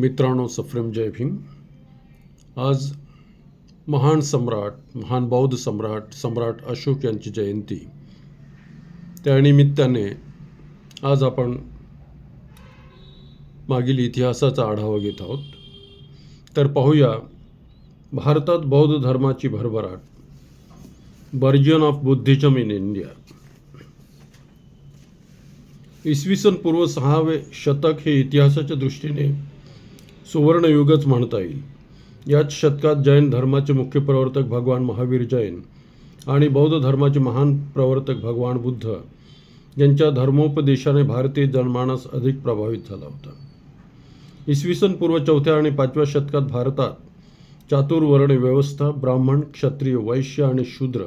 मित्रांनो सफ्रेम जय भीम. आज महान सम्राट महान बौद्ध सम्राट सम्राट अशोक यांची जयंती. त्यानिमित्ताने आज आपण मागील इतिहासाचा आढावा घेत आहोत. तर पाहूया भारतात बौद्ध धर्माची भरभराट burgeon of Buddhism in India इसवी सन पूर्व सहावे शतक हे इतिहासाच्या दृष्टीने सुवर्णयुगच म्हणता येईल. याच शतकात जैन धर्माचे मुख्य प्रवर्तक भगवान महावीर जैन आणि बौद्ध धर्माचे महान प्रवर्तक भगवान बुद्ध यांच्या धर्मोपदेशाने भारतीय जनमानस अधिक प्रभावित झाला होता. इसवी सन पूर्व चौथ्या आणि पाचव्या शतकात भारतात चातुर्वर्ण व्यवस्था ब्राह्मण क्षत्रिय वैश्य आणि शूद्र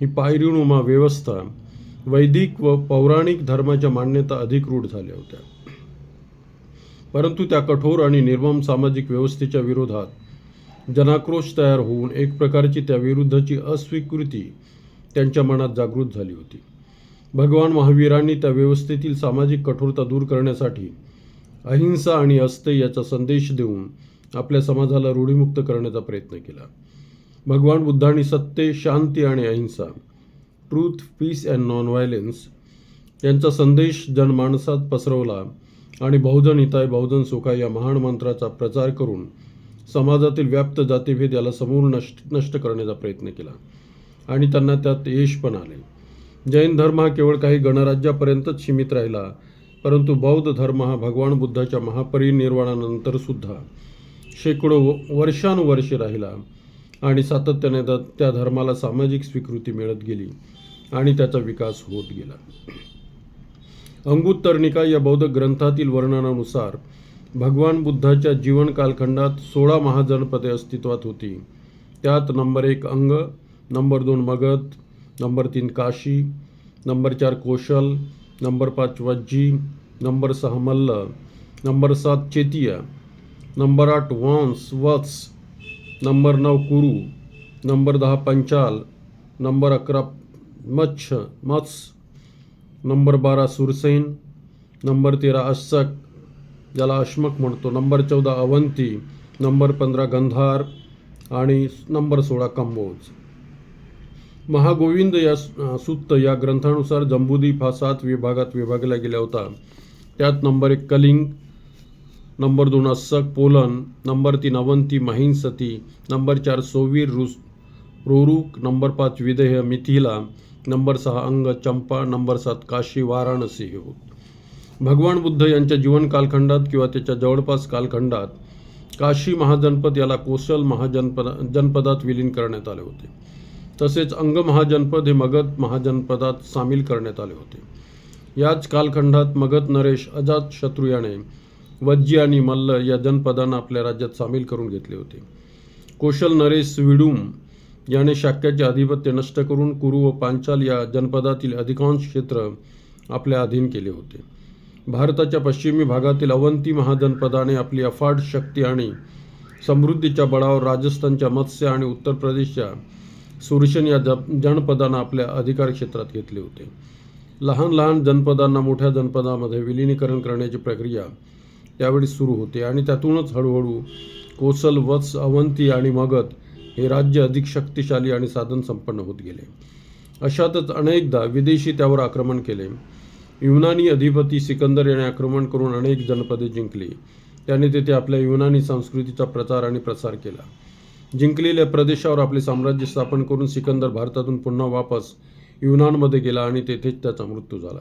ही पायरिणुमा व्यवस्था वैदिक व पौराणिक धर्माच्या मान्यता अधिक रूढ झाल्या होत्या. परंतु त्या कठोर आणि निर्मम सामाजिक व्यवस्थेच्या विरोधात जनाक्रोश तयार होऊन एक प्रकारची त्या विरुद्धची अस्वीकृती त्यांच्या मनात जागृत झाली होती. भगवान महावीरांनी त्या व्यवस्थेतील सामाजिक कठोरता दूर करण्यासाठी अहिंसा आणि अस्ते याचा संदेश देऊन आपल्या समाजाला रूढीमुक्त करण्याचा प्रयत्न केला. भगवान बुद्धांनी सत्य शांती आणि अहिंसा truth peace and non violence यांचा संदेश जनमानसात पसरवला आणि बहुजन हिताय बहुजन सुखाय या महान मंत्राचा प्रचार करून समाजातील व्याप्त जातीभेद याला समूळ नष्ट नष्ट करण्याचा प्रयत्न केला. आणि त्यांना त्यात यश पण आले. जैन धर्म हा केवळ काही गणराज्यापर्यंतच सीमित राहिला परंतु बौद्ध धर्म हा भगवान बुद्धाच्या महापरिनिर्वाणानंतर सुद्धा शेकडो वर्षानुवर्षे राहिला आणि सातत्याने त्या- त्या धर्माला सामाजिक स्वीकृती मिळत गेली आणि त्याचा विकास होत गेला. अंगुत्तरनिका या बौद्ध ग्रंथातील वर्णनानुसार भगवान बुद्धाच्या जीवन कालखंडात सोळा महाजनपदे अस्तित्वात होती. त्यात नंबर एक अंग नंबर दोन मगध नंबर तीन काशी नंबर चार कौशल नंबर पाच वज्जी नंबर सहा मल्ल नंबर सात चेतिया नंबर आठ वंस वत्स नंबर नऊ कुरू नंबर दहा पंचाल नंबर अकरा मच्छ मत्स नंबर बारा सुरसेन नंबर तेरा अस्सक ज्याला अश्मक म्हणतो. नंबर चौदा अवंती नंबर पंधरा गंधार आणि नंबर सोळा कंबोज. महागोविंद या सुत्त या ग्रंथानुसार जम्बूद्वीप हा सात विभागात विभागला गेला होता. त्यात नंबर एक कलिंग नंबर दोन अस्सक पोलन नंबर तीन अवंती महिंसती नंबर चार सोवीर रुस रोरुक नंबर पाच विदेह मिथिला नंबर सहा अंग चंपा नंबर सात काशी वाराणसी. हे होत भगवान बुद्ध यांच्या जीवन कालखंडात किंवा त्याच्या जवळपास कालखंडात काशी महाजनपद याला कोसल महाजनपद जनपदात विलीन करण्यात आले होते. तसेच अंग महाजनपद हे मगध महाजनपदात सामील करण्यात आले होते. याच कालखंडात मगध नरेश अजात शत्रू याने वज्जी आणि मल्ल या जनपदांना आपल्या राज्यात सामील करून घेतले होते. कोशल नरेश विडूम याने शाक्याचे आधिपत्य नष्ट करून कुरु व पांचाल या जनपदातील अधिकांश क्षेत्र आपल्या अधीन केले होते. भारताच्या पश्चिमी भागातील अवंती महाजनपदाने आपली अफाट शक्ती आणि समृद्धीच्या बळावर राजस्थानच्या मत्स्य आणि उत्तर प्रदेशच्या सुरशन या जनपदानं जनपदांना आपल्या अधिकार क्षेत्रात घेतले होते. लहान लहान जनपदांना मोठ्या जनपदामध्ये विलिनीकरण करण्याची प्रक्रिया त्यावेळी सुरू होते आणि त्यातूनच हळूहळू कोसल वत्स अवंती आणि मगध हे राज्य अधिक शक्तिशाली आणि साधन संपन्न होत गेले. अशातच अनेकदा विदेशी त्यावर आक्रमण केले. युनानी अधिपती सिकंदर याने आक्रमण करून अनेक जनपदे जिंकली. त्याने तेथे आपल्या युनानी संस्कृतीचा प्रचार आणि प्रसार केला. जिंकलेल्या प्रदेशावर आपले साम्राज्य स्थापन करून सिकंदर भारतातून पुन्हा वापस युनानमध्ये गेला आणि तेथेच त्याचा मृत्यू झाला.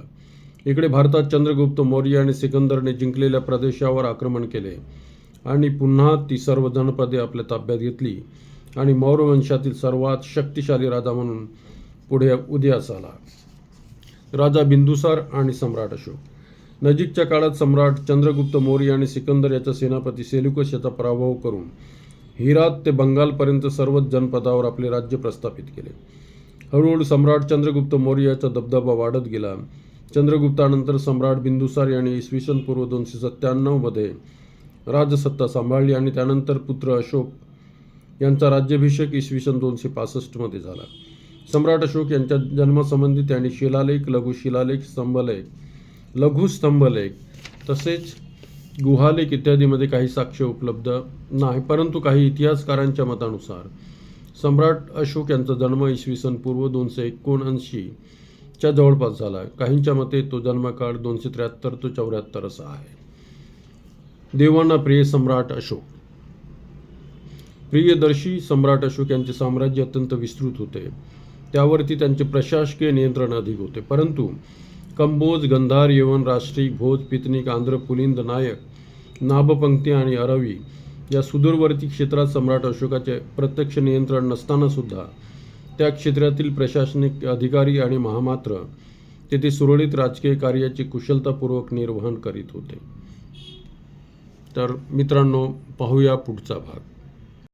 इकडे भारतात चंद्रगुप्त मौर्य आणि सिकंदरने जिंकलेल्या प्रदेशावर आक्रमण केले आणि पुन्हा ती सर्व जनपदे आपल्या ताब्यात घेतली. आणि मौर्यवंशातील सर्वात शक्तिशाली राजा म्हणून पुढे उदयास आला राजा बिंदुसार आणि सम्राट अशोक. नजीकच्या काळात सम्राट चंद्रगुप्त मौर्य आणि सिकंदर याचा सेनापती सेल्युकस याचा पराभव करून हिरात ते बंगालपर्यंत सर्वच जनपदावर आपले राज्य प्रस्थापित केले. हळूहळू सम्राट चंद्रगुप्त मौर्य याचा दबदबा वाढत गेला. चंद्रगुप्तानंतर सम्राट बिंदुसार यांनी इसवी सन पूर्व दोनशे सत्त्याण्णवमध्ये राजसत्ता सांभाळली आणि त्यानंतर पुत्र अशोक यांचा राज्याभिषेक इसवी सन दोनशे पासष्टमध्ये झाला. सम्राट अशोक यांच्या जन्मासंबंधी त्यांनी शिलालेख लघुशिलालेख स्तंभलेख लघुस्तंभलेख तसेच गुहालेख इत्यादीमध्ये काही साक्ष उपलब्ध नाही परंतु काही इतिहासकारांच्या मतानुसार सम्राट अशोक यांचा जन्म इसवी सन पूर्व दोनशे एकोणऐंशीच्या जवळपास झाला. काहींच्या मते तो जन्मकाळ दोनशे त्र्याहत्तर ते चौऱ्याहत्तर असा आहे. देवांना प्रिय सम्राट अशोक. प्रियदर्शी सम्राट अशोक यांचे साम्राज्य अत्यंत विस्तृत होते. त्यावरती त्यांचे प्रशासकीय नियंत्रण अधिक होते. परंतु कंबोज गंधार यवन राष्ट्रिक भोज पितनिक आंध्र पुलिंद नायक नाभपंक्ती आणि अरवी या सुदूरवर्ती क्षेत्रात सम्राट अशोकाचे प्रत्यक्ष नियंत्रण नसतानासुद्धा त्या क्षेत्रातील प्रशासनिक अधिकारी आणि महामात्र तेथे सुरळीत राजकीय कार्याचे कुशलतापूर्वक निर्वहन करीत होते. तर मित्रांनो पाहूया पुढचा भाग.